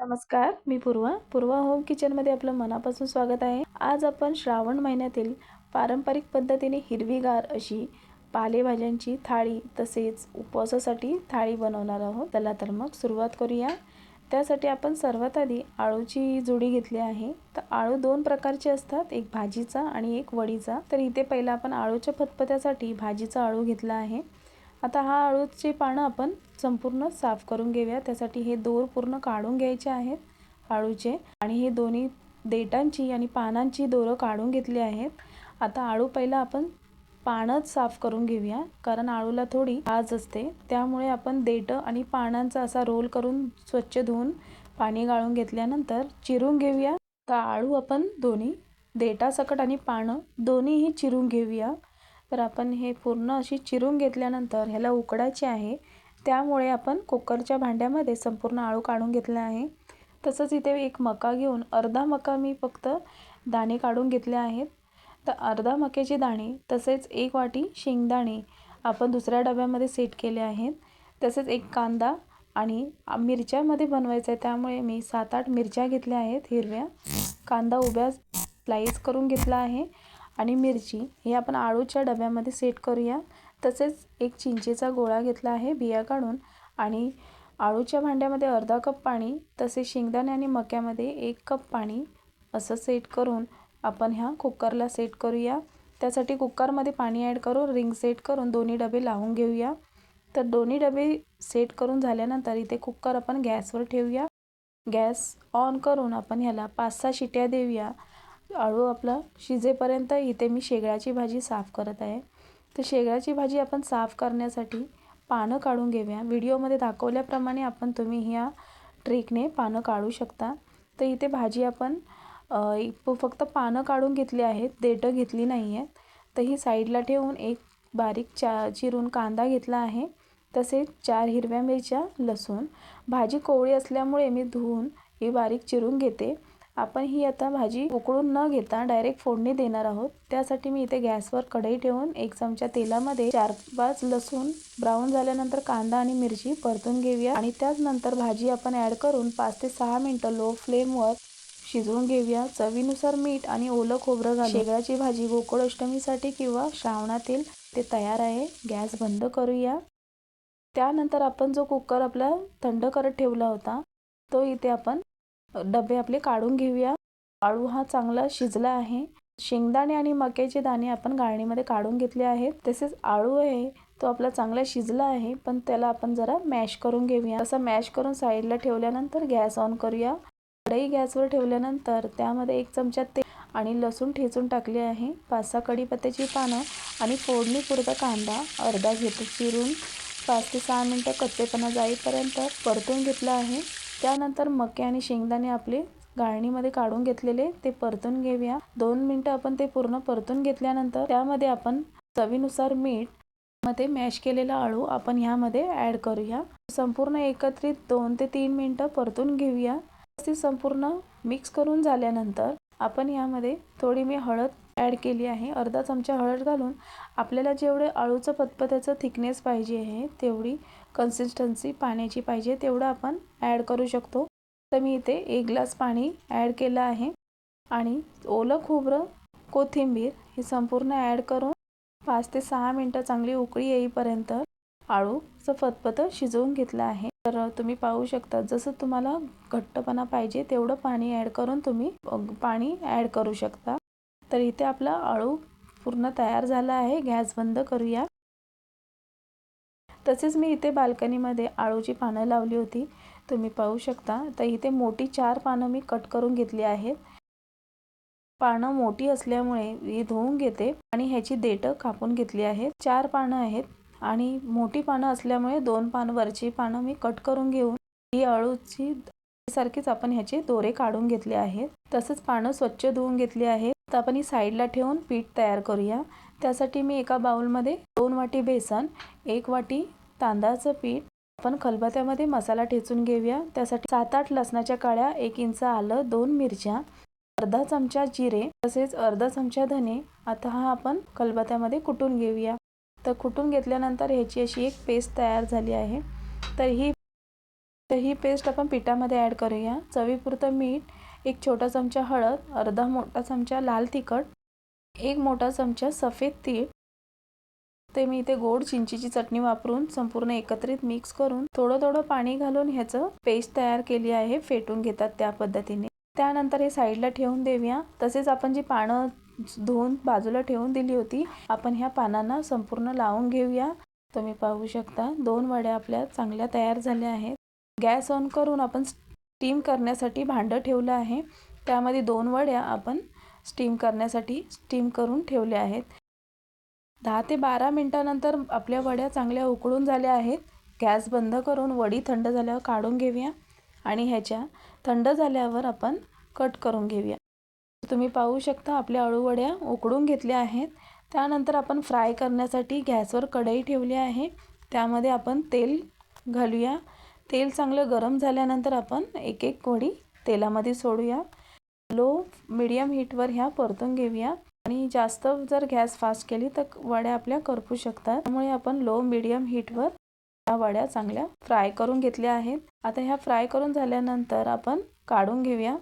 नमस्कार मी पूर्वा. पूर्वा होम किचनमध्ये आपलं मनापासून स्वागत आहे. आज आपण श्रावण महिन्यातील पारंपरिक पद्धतीने हिरवीगार अशी पालेभाज्यांची थाळी तसेच उपवासासाठी थाळी बनवणार आहोत. चला तर मग सुरुवात करूया. त्यासाठी आपण सर्वात आधी आळूची जुडी घेतली आहे. तर आळू दोन प्रकारचे असतात एक भाजीचा आणि एक वडीचा. तर इथे पहिला आपण आळूच्या फतफत्यासाठी भाजीचा आळू घेतला आहे. आता हा अळूची पानं आपण संपूर्ण साफ करून घेऊया. त्यासाठी हे दोर पूर्ण काढून घ्यायचे आहेत आळूचे आणि हे दोन्ही देटांची आणि पानांची दोरं काढून घेतली आहेत. आता आळू पहिला आपण पानच साफ करून घेऊया. कारण आळूला थोडी आज असते. त्यामुळे आपण देठं आणि पानांचा असा रोल करून स्वच्छ धुवून पाणी गाळून घेतल्यानंतर चिरून घेऊया. तर आळू आपण दोन्ही देटासकट आणि पानं दोन्हीही चिरून घेऊया. तर आपण हे पूर्ण अशी चिरून घेतल्यानंतर ह्याला उकडायचे आहे. त्यामुळे आपण कुकरच्या भांड्यामध्ये संपूर्ण आळू काढून घेतला आहे. तसंच इथे एक मका घेऊन अर्धा मका मी फक्त दाणे काढून घेतले आहेत. तर अर्धा मक्याचे दाणे तसेच एक वाटी शेंगदाणे आपण दुसऱ्या डब्यामध्ये सेट केले आहेत. तसेच एक कांदा आणि मिरच्यामध्ये बनवायचं आहे. त्यामुळे मी सात आठ मिरच्या घेतल्या आहेत हिरव्या. कांदा उभ्या स्लाईस करून घेतला आहे. आणि मिरची हे आपण आळूच्या डब्यामध्ये सेट करूया. तसेच एक चिंचेचा गोळा घेतला आहे बिया काढून. आणि आळूच्या भांड्यामध्ये अर्धा कप पाणी तसेच शेंगदाणे आणि मक्यामध्ये एक कप पाणी असं सेट करून आपण ह्या कुकरला सेट करूया. त्यासाठी कुकरमध्ये पाणी ॲड करून रिंग सेट करून दोन्ही डबे लावून घेऊया. तर दोन्ही डबे सेट करून झाल्यानंतर इथे कुकर आपण गॅसवर ठेवूया. गॅस ऑन करून आपण ह्याला पाच सहा शिट्या देऊया. आळू आपला शिजेपर्यंत इथे मी शेगळ्याची भाजी साफ करत आहे. तर शेगळ्याची भाजी आपण साफ करण्यासाठी पानं काढून घेऊया. व्हिडिओमध्ये दाखवल्याप्रमाणे आपण तुम्ही ह्या ट्रिकने पानं काढू शकता. तर इथे भाजी आपण फक्त पानं काढून घेतली आहेत. देठं घेतली नाही आहेत. तर ही साईडला ठेवून एक बारीक चा चिरून कांदा घेतला आहे. तसेच चार हिरव्या मिरच्या लसूण. भाजी कोवळी असल्यामुळे मी धुवून ही बारीक चिरून घेते. आपण ही आता भाजी उकळून न घेता डायरेक्ट फोडणी देणार आहोत. त्यासाठी मी इथे गॅसवर कढई ठेवून एक चमचा तेलामध्ये चार पाच लसूण ब्राऊन झाल्यानंतर कांदा आणि मिरची परतून घेऊया. आणि त्याचनंतर भाजी आपण ॲड करून पाच ते सहा मिनटं लो फ्लेमवर शिजवून घेऊया. चवीनुसार मीठ आणि ओलं खोबरं घालून. शेगळाची भाजी गोकुळाष्टमीसाठी किंवा श्रावणातील ते तयार आहे. गॅस बंद करूया. त्यानंतर आपण जो कुकर आपला थंड करत ठेवला होता तो इथे आपण डबे आपले काढून घेऊया. आळू हा चांगला शिजला आहे. शेंगदाणे आणि मक्याचे दाणे आपण गाळणीमध्ये काढून घेतले आहेत. तसेच आळू आहे तो आपला चांगला शिजला आहे पण त्याला आपण जरा मॅश करून घेऊया. असं मॅश करून साईडला ठेवल्यानंतर गॅस ऑन करूया. कढई गॅसवर ठेवल्यानंतर त्यामध्ये एक चमचा तेल आणि लसूण ठेचून टाकले आहे. पाच सहा कढीपत्त्याची पानं आणि फोडणी पुरता कांदा अर्धा घेतो. चिरून पाच ते सहा मिनटं कच्चेपणा जाईपर्यंत परतून घेतला आहे. त्यानंतर मके आणि शेंगदाणे आपले गाळणीमध्ये काढून घेतलेले ते परतून घेऊया. दोन मिनटं आपण ते पूर्ण परतून घेतल्यानंतर त्यामध्ये आपण चवीनुसार मीठमध्ये मॅश केलेला आळू आपण ह्यामध्ये ॲड करूया. संपूर्ण एकत्रित दोन ते तीन मिनटं परतून घेऊया. व्यवस्थित संपूर्ण मिक्स करून झाल्यानंतर आपण यामध्ये थोडी मी हळद ॲड केली आहे. अर्धा चमचा हळद घालून आपल्याला जेवढे अळूचं पतपत्याचं थिकनेस पाहिजे आहे तेवढी कन्सिस्टन्सी पाण्याची पाहिजे तेवढं आपण ॲड करू शकतो. तर मी इथे एक ग्लास पाणी ॲड केलं आहे. आणि ओलं खोबरं कोथिंबीर हे संपूर्ण ॲड करून पाच ते सहा मिनटं चांगली उकळी येईपर्यंत आळूचं फतफतं शिजवून घेतलं आहे. तर तुम्ही पाहू शकता जसं तुम्हाला घट्टपणा पाहिजे तेवढं पाणी ॲड करून तुम्ही पाणी ॲड करू शकता. तर इथे आपला आळू पूर्ण तयार झाला आहे. गॅस बंद करूया. तसेच मी इथे बाल्कनीमध्ये आळूची पानं लावली होती. तुम्ही पाहू शकता. तर इथे मोठी चार पानं मी कट करून घेतली आहेत. पानं मोठी असल्यामुळे ही धुवून घेते आणि ह्याची देठं कापून घेतली आहेत. चार पानं आहेत आणि मोठी पानं असल्यामुळे दोन पान वरची पानं मी कट करून घेऊन ही अळूची सारखीच आपण ह्याचे दोरे काढून घेतले आहेत. तसंच पानं स्वच्छ धुवून घेतली आहेत. तर आपण ही साईडला ठेवून पीठ तयार करूया. त्यासाठी मी एका बाउलमध्ये दोन वाटी बेसन एक वाटी तांदळाचं पीठ आपण खलबत्यामध्ये मसाला ठेचून घेऊया. त्यासाठी सात आठ लसणाच्या काळ्या एक इंच आलं दोन मिरच्या अर्धा चमचा जिरे तसेच अर्धा चमचा धने. आता हा आपण खलबत्यामध्ये कुटून घेऊया. तर कुटून घेतल्यानंतर ह्याची अशी एक पेस्ट तयार झाली आहे. तर ही तर ही पेस्ट आपण पिठामध्ये ॲड करूया. चवीपुरतं मीठ एक छोटा चमचा हळद अर्धा मोठा चमचा लाल तिखट एक मोठा चमचा सफेद तीळ. ते मी इथे गोड चिंचीची चटणी वापरून संपूर्ण एकत्रित मिक्स करून थोडं थोडं पाणी घालून ह्याचं पेस्ट तयार केली आहे फेटून घेतात त्या पद्धतीने. त्यानंतर हे साईडला ठेवून देऊया. तसेच आपण जी पानं धुवून बाजूला ठेवून दिली होती आपण ह्या पानांना संपूर्ण लावून घेऊया. तुम्ही पाहू शकता दोन वड्या आपल्या चांगल्या तयार झाल्या आहेत. गॅस ऑन करून आपण स्टीम करण्यासाठी भांडं ठेवलं आहे. त्यामध्ये दोन वड्या आपण स्टीम करण्यासाठी स्टीम करून ठेवल्या आहेत. दहा ते बारा मिनटानंतर आपल्या वड्या चांगल्या उकळून झाल्या आहेत. गॅस बंद करून वडी थंड झाल्यावर काढून घेऊया आणि ह्याच्या थंड झाल्यावर आपण कट करून घेऊया. तुम्ही पाहू शकता आपल्या अळूवड्या उकडून घेतल्या आहेत. त्यानंतर आपण फ्राय करण्यासाठी गॅसवर कढई ठेवली आहे. त्यामध्ये आपण तेल घालूया. तेल चांगलं गरम झाल्यानंतर आपण एक एक वडी तेलामध्ये सोडूया. लो मिडियम हीटवर ह्या परतून घेऊया. आणि जास्त जर गॅस फास्ट केली तर वड्या आपल्या करपू शकतात. त्यामुळे आपण लो मिडियम हीटवर ह्या वड्या चांगल्या फ्राय करून घेतल्या आहेत. आता ह्या फ्राय करून झाल्यानंतर आपण काढून घेऊया.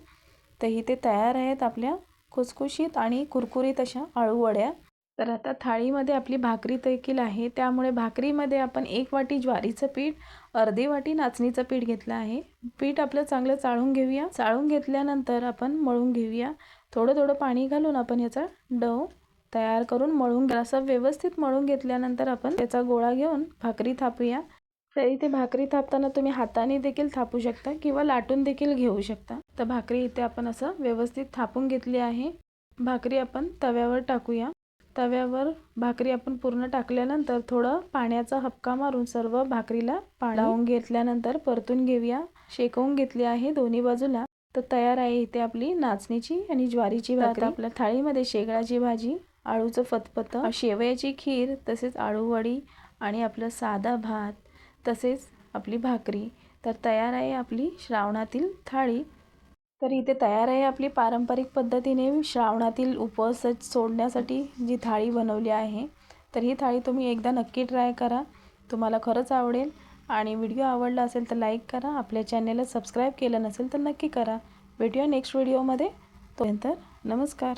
तर इथे तयार आहेत आपल्या खुसखुशीत आणि कुरकुरीत अशा आळू वड्या. तर आता थाळीमध्ये आपली भाकरी देखील आहे. त्यामुळे भाकरीमध्ये आपण एक वाटी ज्वारीचं पीठ अर्धी वाटी नाचणीचं पीठ घेतलं आहे. पीठ आपलं चांगलं चाळून घेऊया. चाळून घेतल्यानंतर आपण मळून घेऊया. थोडं थोडं पाणी घालून आपण याचा डव तयार करून मळून असं व्यवस्थित मळून घेतल्यानंतर आपण त्याचा गोळा घेऊन भाकरी थापूया. तर इथे भाकरी थापताना तुम्ही हाताने देखील थापू शकता किंवा लाटून देखील घेऊ शकता. तर भाकरी इथे आपण असं व्यवस्थित थापून घेतली आहे. भाकरी आपण तव्यावर टाकूया. तव्यावर भाकरी आपण पूर्ण टाकल्यानंतर थोडं पाण्याचा हपका मारून सर्व भाकरीला पाडावून घेतल्यानंतर परतून घेऊया. शेकवून घेतली आहे दोन्ही बाजूला. तर तयार आहे इथे आपली नाचणीची आणि ज्वारीची भाकरी. आपल्या थाळीमध्ये शेगळाची भाजी आळूचं फतफत शेवयाची खीर तसेच आळूवडी आणि आपलं साधा भात तसेच आपली भाकरी. तर तयार आहे आपली श्रावणातील थाळी. तर इथे तयार आहे आपली पारंपरिक पद्धतीने श्रावणातील उपवास सोडण्यासाठी जी थाळी बनवली आहे. तर ही थाळी तुम्ही एकदा नक्की ट्राय करा. तुम्हाला खरंच आवडेल. आणि व्हिडिओ आवडला असेल तर लाईक करा. आपल्या चॅनेलला सबस्क्राईब केलं नसेल तर नक्की करा. भेटूया नेक्स्ट व्हिडिओमध्ये. तोपर्यंत नमस्कार.